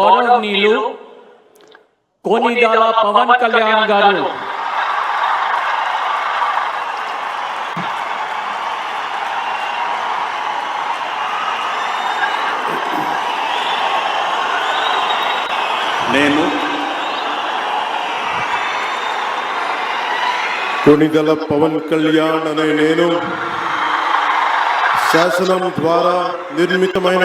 గౌరవనీయులు కోనిదాల పవన్ కళ్యాణ్ గారు. నేను కొణిదల పవన్ కళ్యాణ్ అనే నేను శాసనం ద్వారా నిర్మితమైన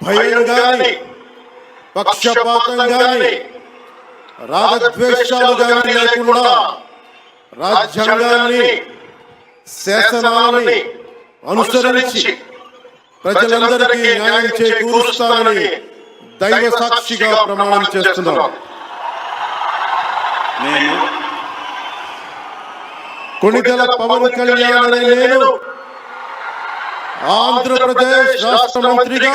భయం గాని పక్షపాతం గాని రాగద్వేషాలు గాని లేకుండా రాజ్యాంగాన్ని శాసనాలని అనుసరించి ప్రజలందరికీ న్యాయం చేకూరుస్తానని దైవ సాక్షిగా ప్రమాణం చేస్తున్నాను నేను కొణిదెల పవన్ కళ్యాణ్ అనే నేను ఆంధ్రప్రదేశ్ రాష్ట్ర మంత్రిగా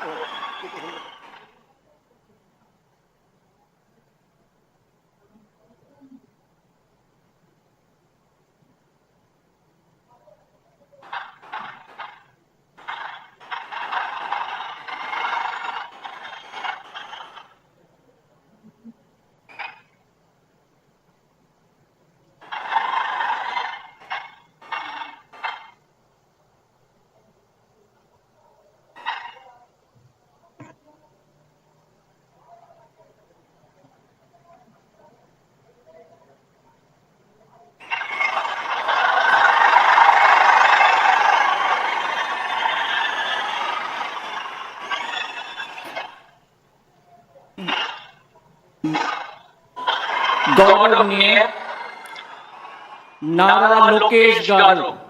Thank you. गौरव ने नारा लोकेश गौरव